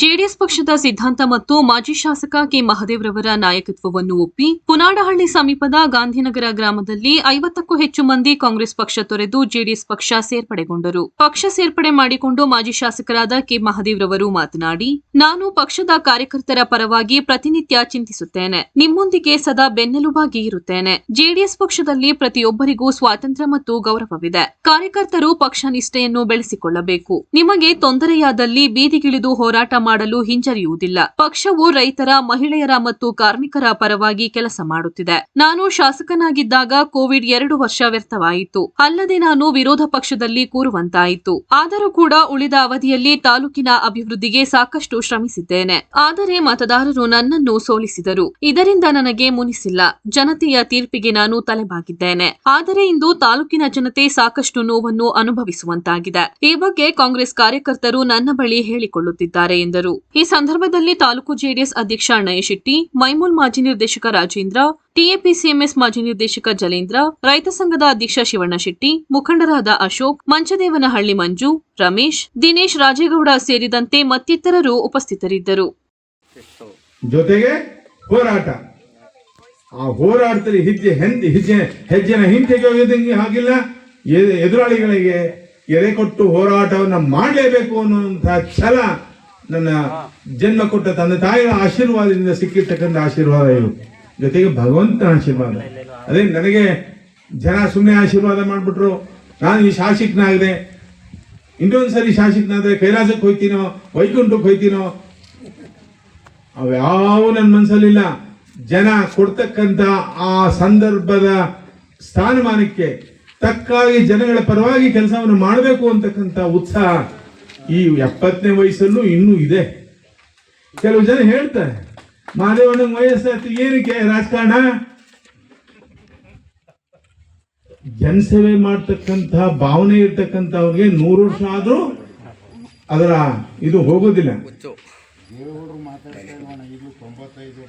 JDS ಪಕ್ಷದ ಸಿದ್ಧಾಂತ ಮತ್ತು ಮಾಜಿ ಶಾಸಕ ಕೆ ಮಹದೇವ್ರವರ ನಾಯಕತ್ವವನ್ನು ಒಪ್ಪಿ ಪುನಾಡಹಳ್ಳಿ ಸಮೀಪದ ಗಾಂಧಿನಗರ ಗ್ರಾಮದಲ್ಲಿ ಐವತ್ತಕ್ಕೂ ಹೆಚ್ಚು ಮಂದಿ ಕಾಂಗ್ರೆಸ್ ಪಕ್ಷ ತೊರೆದು ಜೆಡಿಎಸ್ ಪಕ್ಷ ಸೇರ್ಪಡೆಗೊಂಡರು. ಪಕ್ಷ ಸೇರ್ಪಡೆ ಮಾಡಿಕೊಂಡು ಮಾಜಿ ಶಾಸಕರಾದ ಕೆ ಮಹದೇವ್ರವರು ಮಾತನಾಡಿ, ನಾನು ಪಕ್ಷದ ಕಾರ್ಯಕರ್ತರ ಪರವಾಗಿ ಪ್ರತಿನಿತ್ಯ ಚಿಂತಿಸುತ್ತೇನೆ. ನಿಮ್ಮೊಂದಿಗೆ ಸದಾ ಬೆನ್ನೆಲುಬಾಗಿ ಇರುತ್ತೇನೆ. ಜೆಡಿಎಸ್ ಪಕ್ಷದಲ್ಲಿ ಪ್ರತಿಯೊಬ್ಬರಿಗೂ ಸ್ವಾತಂತ್ರ್ಯ ಮತ್ತು ಗೌರವವಿದೆ. ಕಾರ್ಯಕರ್ತರು ಪಕ್ಷ ನಿಷ್ಠೆಯನ್ನು ಬೆಳೆಸಿಕೊಳ್ಳಬೇಕು. ನಿಮಗೆ ತೊಂದರೆಯಾದಲ್ಲಿ ಬೀದಿಗಿಳಿದು ಹೋರಾಟ ಮಾಡಲು ಹಿಂಜರಿಯುವುದಿಲ್ಲ. ಪಕ್ಷವು ರೈತರ, ಮಹಿಳೆಯರ ಮತ್ತು ಕಾರ್ಮಿಕರ ಪರವಾಗಿ ಕೆಲಸ ಮಾಡುತ್ತಿದೆ. ನಾನು ಶಾಸಕನಾಗಿದ್ದಾಗ ಕೋವಿಡ್ ಎರಡು ವರ್ಷ ವ್ಯರ್ಥವಾಯಿತು. ಅಲ್ಲದೆ ನಾನು ವಿರೋಧ ಪಕ್ಷದಲ್ಲಿ ಕೂರುವಂತಾಯಿತು. ಆದರೂ ಕೂಡ ಉಳಿದ ಅವಧಿಯಲ್ಲಿ ತಾಲೂಕಿನ ಅಭಿವೃದ್ಧಿಗೆ ಸಾಕಷ್ಟು ಶ್ರಮಿಸಿದ್ದೇನೆ. ಆದರೆ ಮತದಾರರು ನನ್ನನ್ನು ಸೋಲಿಸಿದರು. ಇದರಿಂದ ನನಗೆ ಮುನಿಸಿಲ್ಲ. ಜನತೆಯ ತೀರ್ಪಿಗೆ ನಾನು ತಲೆಬಾಗಿದ್ದೇನೆ. ಆದರೆ ಇಂದು ತಾಲೂಕಿನ ಜನತೆ ಸಾಕಷ್ಟು ನೋವನ್ನು ಅನುಭವಿಸುವಂತಾಗಿದೆ. ಈ ಬಗ್ಗೆ ಕಾಂಗ್ರೆಸ್ ಕಾರ್ಯಕರ್ತರು ನನ್ನ ಬಳಿ ಹೇಳಿಕೊಳ್ಳುತ್ತಿದ್ದಾರೆ ಎಂದರು. ಈ ಸಂದರ್ಭದಲ್ಲಿ ತಾಲೂಕು ಜೆಡಿಎಸ್ ಅಧ್ಯಕ್ಷ ಅಣ್ಣಯ್ಯ ಶೆಟ್ಟಿ, ಮೈಮೂಲ್ ಮಾಜಿ ನಿರ್ದೇಶಕ ರಾಜೇಂದ್ರ ಟಿಎಪಿಸಿಎಂಎಸ್ ಮಾಜಿ ನಿರ್ದೇಶಕ ಜಲೇಂದ್ರ, ರೈತ ಸಂಘದ ಅಧ್ಯಕ್ಷ ಶಿವಣ್ಣ ಶೆಟ್ಟಿ, ಮುಖಂಡರಾದ ಅಶೋಕ್, ಮಂಚದೇವನಹಳ್ಳಿ ಮಂಜು, ರಮೇಶ್, ದಿನೇಶ್ ರಾಜೇಗೌಡ ಸೇರಿದಂತೆ ಮತ್ತಿತರರು ಉಪಸ್ಥಿತರಿದ್ದರು. ಜೊತೆಗೆ ಹೋರಾಟ. ಆ ಹೋರಾಟದಲ್ಲಿ ಹೆಜ್ಜೆ ಹೆಜ್ಜೆ ಹೆಜ್ಜೆನ ಹಿಂತೆಗೆಯೋದಂಗೆ ಹಾಗಿಲ್ಲ. ಎದುರಾಳಿಗಳಿಗೆ ಎದೆ ಕೊಟ್ಟು ಹೋರಾಟವನ್ನ ಮಾಡಲೇಬೇಕು ಅನ್ನುವಂತಹ ಛಲ ನನ್ನ ಜನ್ಮ ಕೊಟ್ಟ ತಂದೆ ತಾಯಿಯ ಆಶೀರ್ವಾದದಿಂದ ಸಿಕ್ಕಿರ್ತಕ್ಕಂಥ ಆಶೀರ್ವಾದ ಇದು. ಜೊತೆಗೆ ಭಗವಂತನ ಆಶೀರ್ವಾದ. ಅದೇ ನನಗೆ ಜನ ಸುಮ್ಮನೆ ಆಶೀರ್ವಾದ ಮಾಡ್ಬಿಟ್ರು. ನಾನು ಈ ಶಾಸಕನಾಗಿದೆ. ಇನ್ನೊಂದು ಸರಿ ಶಾಸಕನಾದ್ರೆ ಕೈಲಾಸಕ್ಕೆ ಹೋಯ್ತೀನೋ ವೈಕುಂಠಕ್ಕೆ ಹೋಯ್ತೀನೋ? ಅವ್ಯಾವ ನನ್ನ ಮನಸ್ಸಲ್ಲಿಲ್ಲ ಜನ ಕೊಡ್ತಕ್ಕಂಥ ಆ ಸಂದರ್ಭದ ಸ್ಥಾನಮಾನಕ್ಕೆ ತಕ್ಕಾಗಿ ಜನಗಳ ಪರವಾಗಿ ಕೆಲಸವನ್ನು ಮಾಡಬೇಕು ಅಂತಕ್ಕಂಥ ಉತ್ಸಾಹ. ಈ ಎಪ್ಪತ್ತನೇ ವಯಸ್ಸಲ್ಲೂ ಇನ್ನೂ ಇದೆ. ಕೆಲವು ಜನ ಹೇಳ್ತಾರೆ, ಮಾದೇವನ ವಯಸ್ಸಾಯ್ತು, ಏನಕ್ಕೆ? ರಾಜಕಾರಣ? ಜನಸೇವೆ ಮಾಡ್ತಕ್ಕಂತಹ ಭಾವನೆ ಇರ್ತಕ್ಕಂಥವ್ರಿಗೆ ನೂರು ವರ್ಷ ಆದ್ರೂ ಅದರ ಇದು ಹೋಗೋದಿಲ್ಲ.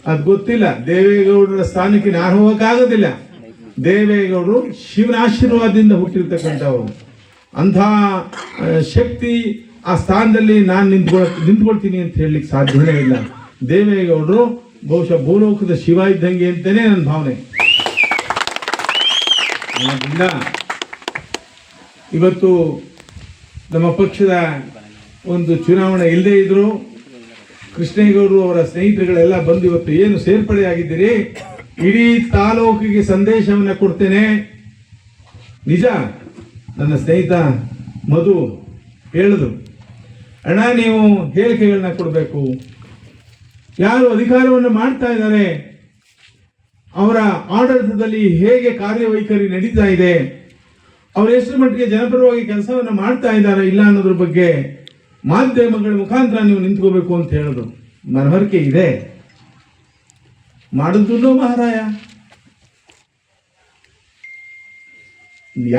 ಅದು ಗೊತ್ತಿಲ್ಲ. ದೇವೇಗೌಡರ ಸ್ಥಾನಕ್ಕೆ ನಾನು ಹೋಗಕ್ಕಾಗೋದಿಲ್ಲ. ದೇವೇಗೌಡರು ಶಿವನ ಆಶೀರ್ವಾದದಿಂದ ಹುಟ್ಟಿರ್ತಕ್ಕಂಥವ್ರು. ಅಂಥ ಶಕ್ತಿ ಆ ಸ್ಥಾನದಲ್ಲಿ ನಾನು ನಿಂತ್ಕೊಳ ನಿಂತ್ಕೊಳ್ತೀನಿ ಅಂತ ಹೇಳಲಿಕ್ಕೆ ಸಾಧ್ಯವೇ ಇಲ್ಲ. ದೇವೇಗೌಡರು ಬಹುಶಃ ಭೂಲೋಕದ ಶಿವ ಇದ್ದಂಗೆ ಅಂತಲೇ ನನ್ನ ಭಾವನೆ. ಇವತ್ತು ನಮ್ಮ ಪಕ್ಷದ ಒಂದು ಚುನಾವಣೆ ಇಲ್ಲದೇ ಇದ್ದರು ಕೃಷ್ಣೇಗೌಡರು ಅವರ ಸ್ನೇಹಿತರುಗಳೆಲ್ಲ ಬಂದು ಇವತ್ತು ಏನು ಸೇರ್ಪಡೆಯಾಗಿದ್ದೀರಿ ಇಡೀ ತಾಲೂಕಿಗೆ ಸಂದೇಶವನ್ನು ಕೊಡ್ತೇನೆ. ನಿಜ, ನನ್ನ ಸ್ನೇಹಿತ ಮಧು ಹೇಳಿದ್ರು ಅಣ್ಣ, ನೀವು ಹೇಳಿಕೆಗಳನ್ನ ಕೊಡಬೇಕು. ಯಾರು ಅಧಿಕಾರವನ್ನು ಮಾಡ್ತಾ ಇದ್ದಾರೆ, ಅವರ ಆಡಳಿತದಲ್ಲಿ ಹೇಗೆ ಕಾರ್ಯವೈಖರಿ ನಡೀತಾ ಇದೆ, ಅವರು ಎಷ್ಟು ಮಟ್ಟಿಗೆ ಜನಪರವಾಗಿ ಕೆಲಸವನ್ನು ಮಾಡ್ತಾ ಇದ್ದಾರೆ ಇಲ್ಲ ಅನ್ನೋದ್ರ ಬಗ್ಗೆ ಮಾಧ್ಯಮಗಳ ಮುಖಾಂತರ ನೀವು ನಿಂತ್ಕೋಬೇಕು ಅಂತ ಹೇಳೋದು ಮನವರಿಕೆ ಇದೆ. ಮಾಡಿದ್ದು ಮಹಾರಾಯ.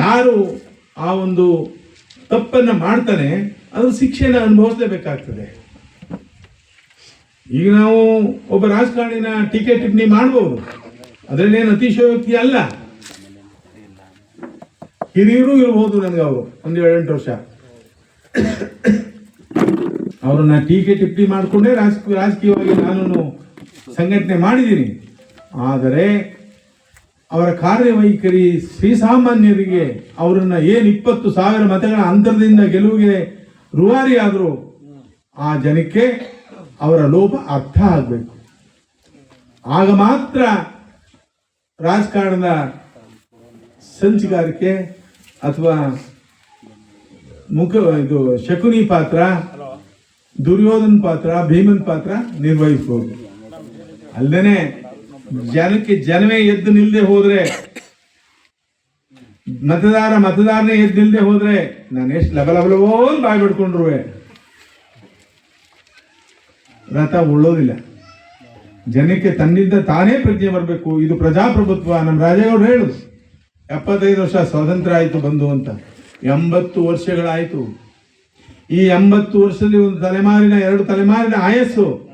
ಯಾರು ಆ ಒಂದು ತಪ್ಪನ್ನ ಮಾಡ್ತಾನೆ, ಅದು ಶಿಕ್ಷೆಯನ್ನು ಅನುಭವಿಸಲೇಬೇಕಾಗ್ತದೆ. ಈಗ ನಾವು ಒಬ್ಬ ರಾಜಕಾರಣಿನ ಟೀಕೆ ಟಿಪ್ಪಣಿ ಮಾಡ್ಬೋದು. ಅದರಲ್ಲೇನು ಅತಿಶಯೋಕ್ತಿ ಅಲ್ಲ. ಹಿರಿಯರು ಇರ್ಬೋದು ನನಗೆ ಅವರು, ಒಂದು ಏಳೆಂಟು ವರ್ಷ. ಅವರನ್ನ ಟೀಕೆ ಟಿಪ್ಪಣಿ ಮಾಡಿಕೊಂಡೇ ರಾಜಕೀಯವಾಗಿ ನಾನು ಸಂಘಟನೆ ಮಾಡಿದ್ದೀನಿ. ಆದರೆ ಅವರ ಕಾರ್ಯವೈಖರಿ ಶ್ರೀಸಾಮಾನ್ಯರಿಗೆ ಅವರನ್ನ ಏನು ಇಪ್ಪತ್ತು ಸಾವಿರ ಮತಗಳ ಅಂತರದಿಂದ ಗೆಲುವಿಗೆ ರೂವಾರಿ ಆದರೂ ಆ ಜನಕ್ಕೆ ಅವರ ಲೋಪ ಅರ್ಥ ಆಗಬೇಕು. ಆಗ ಮಾತ್ರ ರಾಜಕಾರಣದ ಸಂಚುಗಾರಿಕೆ ಅಥವಾ ಮುಖ ಇದು ಶಕುನಿ ಪಾತ್ರ, ದುರ್ಯೋಧನ್ ಪಾತ್ರ, ಭೀಮನ್ ಪಾತ್ರ ನಿರ್ವಹಿಸಬಹುದು. ಅಲ್ಲದೇನೆ ಜನಕ್ಕೆ ಜನವೇ ಎದ್ದು ನಿಲ್ಲದೆ ಹೋದ್ರೆ, ಮತದಾರ ಮತದಾರನೇ ಎದ್ದು ನಿಲ್ಲದೆ ಹೋದ್ರೆ ನಾನು ಎಷ್ಟು ಲಬಲಬಲವೋ ಬಾಯಿ ಬಿಡ್ಕೊಂಡ್ರುವೆ ರಥ ಉಳ್ಳೋದಿಲ್ಲ. ಜನಕ್ಕೆ ತನ್ನಿಂದ ತಾನೇ ಪ್ರಜ್ಞೆ ಬರಬೇಕು. ಇದು ಪ್ರಜಾಪ್ರಭುತ್ವ, ನಮ್ಮ ರಾಜೇಗೌಡರು ಹೇಳು. ಎಪ್ಪತ್ತೈದು ವರ್ಷ ಸ್ವಾತಂತ್ರ್ಯ ಆಯಿತು ಬಂದು ಅಂತ. ಎಂಬತ್ತು ವರ್ಷಗಳಾಯಿತು. ಈ ಎಂಬತ್ತು ವರ್ಷದಲ್ಲಿ ಒಂದು ತಲೆಮಾರಿನ, ಎರಡು ತಲೆಮಾರಿನ ಆಯಸ್ಸು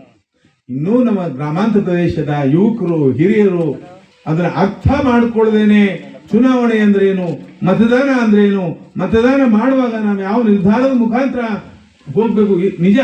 ಇನ್ನೂ ನಮ್ಮ ಗ್ರಾಮಾಂತರ ಪ್ರದೇಶದ ಯುವಕರು, ಹಿರಿಯರು ಅದರ ಅರ್ಥ ಮಾಡಿಕೊಳ್ಳದೇನೆ ಚುನಾವಣೆ ಅಂದ್ರೇನು ಮತದಾನ ಅಂದ್ರೇನು ಮತದಾನ ಮಾಡುವಾಗ ನಾವು ಯಾವ ನಿರ್ಧಾರದ ಮುಖಾಂತರ ಹೋಗ್ಬೇಕು? ನಿಜ?